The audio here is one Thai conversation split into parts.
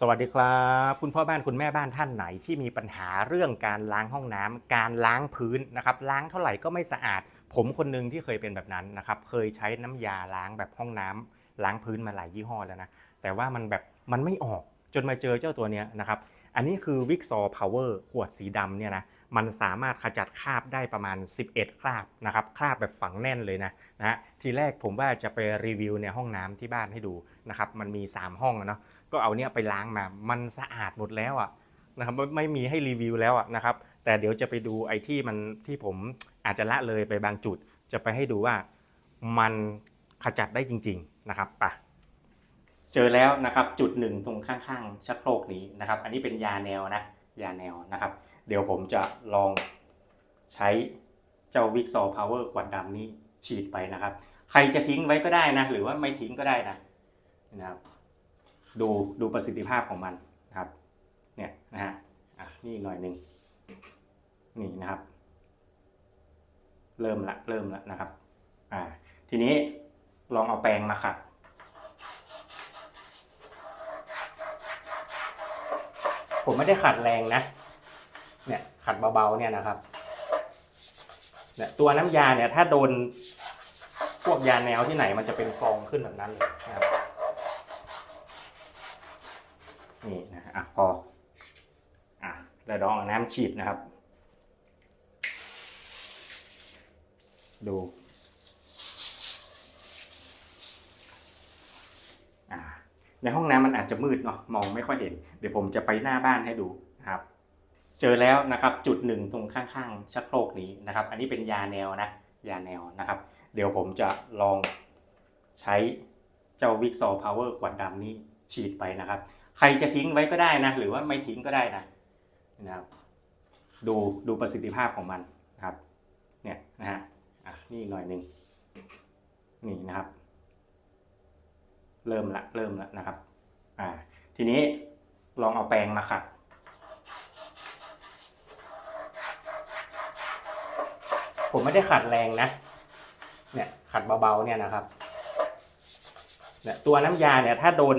สวัสดีครับ คุณพ่อบ้านคุณแม่บ้านท่านไหนที่มีปัญหาเรื่องการล้างห้องน้ำการล้างพื้นนะครับล้างเท่าไหร่ก็ไม่สะอาด ผมคนหนึงที่เคยเป็นแบบนั้นนะครับเคยใช้น้ำยาล้างแบบห้องน้ำล้างพื้นมาหลายยี่ห้อแล้วนะแต่ว่ามันแบบมันไม่ออกจนมาเจอเจ้าตัวเนี้ยนะครับอันนี้คือ v i x o Power ขวดสีดำเนี่ยนะมันสามารถขจัดคราบได้ประมาณ 11 คราบนะครับคราบแบบฝังแน่นเลยนะนะทีแรกผมว่าจะไปรีวิวในห้องน้ำที่บ้านให้ดูนะครับมันมี 3 ห้องอะเนาะ ก็เอาเนี่ยไปล้างมา มันสะอาดหมดแล้วอะนะครับไม่ไม่มีให้รีวิวแล้วอะนะครับ แต่เดี๋ยวจะไปดูไอ้ที่มันที่ผมอาจจะละเลยไปบางจุด จะไปให้ดูว่ามันขจัดได้จริง ๆนะครับปะเจอแล้วนะครับจุดหนึ่งตรงข้างๆชักโครกนี้นะครับ อันนี้เป็นยาแนวนะยาแนวนะครับ เดี๋ยวผมจะลองใช้เจ้าวิกซอพาวเวอร์ขวดดำนี้ฉีดไปนะครับ ใครจะทิ้งไว้ก็ได้นะ หรือว่าไม่ทิ้งก็ได้นะนะครับ ดูดูประสิทธิภาพของมันนะครับเนี่ยนะฮะอะนี่หน่อยหนึ่งนี่นะครับ เริ่มละเริ่มละนะครับอ่าทีนี้ลองเอาแปรงมาขัดผมไม่ได้ขัดแรงนะ เนี่ยขัดเบาๆเนี่ยนะครับเนี่ยตัวน้ำยาเนี่ยถ้าโดนพวกยาแนวที่ไหนมันจะเป็นฟองขึ้นแบบนั้นเลยนะครับ นี่นะอะพออะแล้วดองน้ำฉีดนะครับ ดูอ่าในห้องน้ำมันอาจจะมืดเนาะมองไม่ค่อยเห็น เดี๋ยวผมจะไปหน้าบ้านให้ดูนะครับ เจอแล้วนะครับจุดหนึ่งตรงข้างๆชักโครกนี้นะครับ อันนี้เป็นยาแนวนะยาแนวนะครับ เดี๋ยวผมจะลองใช้เจ้าวิกซอพาวเวอร์ขวดดำนี้ฉีดไปนะครับ ใครจะทิ้งไว้ก็ได้นะ หรือว่าไม่ทิ้งก็ได้นะนะครับดูดูประสิทธิภาพของมันนะครับเนี่ยนะฮะอะนี่หน่อยหนึ่งนี่นะครับ เริ่มละเริ่มละนะครับอ่าทีนี้ลองเอาแปรงมาขัดผมไม่ได้ขัดแรงนะ เนี่ยขัดเบาๆเนี่ยนะครับ เนี่ยตัวน้ำยาเนี่ยถ้าโดน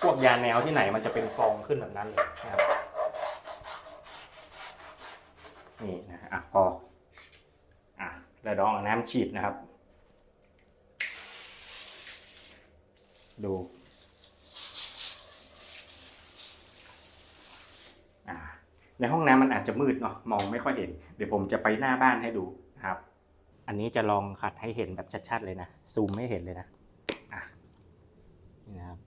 พวกยาแนวที่ไหนมันจะเป็นฟองขึ้นแบบนั้นเลยนะครับนี่นะอะพออะแล้วดองเอาน้ำฉีดนะครับ ดูอ่าในห้องน้ำมันอาจจะมืดเนาะมองไม่ค่อยเห็น เดี๋ยวผมจะไปหน้าบ้านให้ดูนะครับ อันนี้จะลองขัดให้เห็นแบบชัดๆเลยนะ ซูมให้เห็นเลยนะอะนี่นะครับ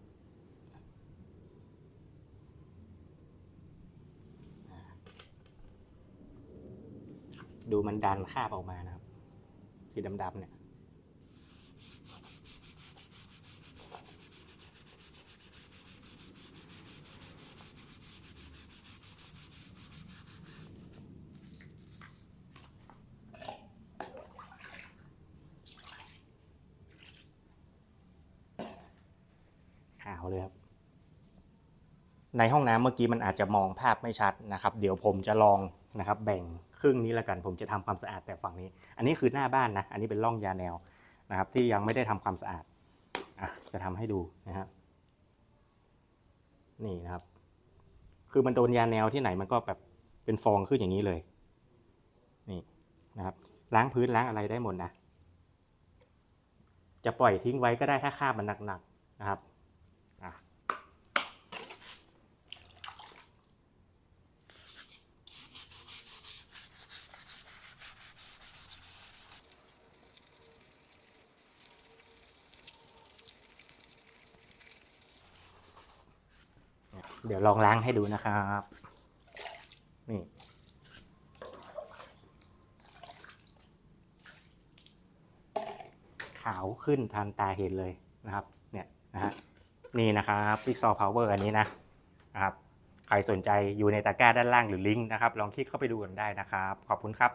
ดูมันดันคาบออกมานะครับ สีดำๆเนี่ยขาวเลยครับ ในห้องน้ำเมื่อกี้มันอาจจะมองภาพไม่ชัดนะครับ เดี๋ยวผมจะลองนะครับ แบ่ง ครึ่งนี้แล้วกัน ผมจะทำความสะอาดแต่ฝั่งนี้ อันนี้คือหน้าบ้านนะ อันนี้เป็นร่องยาแนวนะครับ ที่ยังไม่ได้ทำความสะอาดอะจะทำให้ดูนะครับนี่นะครับ คือมันโดนยาแนวที่ไหนมันก็แบบเป็นฟองขึ้นอย่างนี้เลย นี่นะครับ ล้างพื้นล้างอะไรได้หมดนะ จะปล่อยทิ้งไว้ก็ได้ถ้าคาบมันหนักๆนะครับ เดี๋ยวลองล้างให้ดูนะครับ นี่ขาวขึ้นทันตาเห็นเลยนะครับ เนี่ยนะฮะ นี่นะครับพิกซอ Power อันนี้นะนะครับ ใครสนใจอยู่ในตะกร้าด้านล่างหรือลิงก์นะครับ ลองคลิกเข้าไปดูกันได้นะครับ ขอบคุณครับ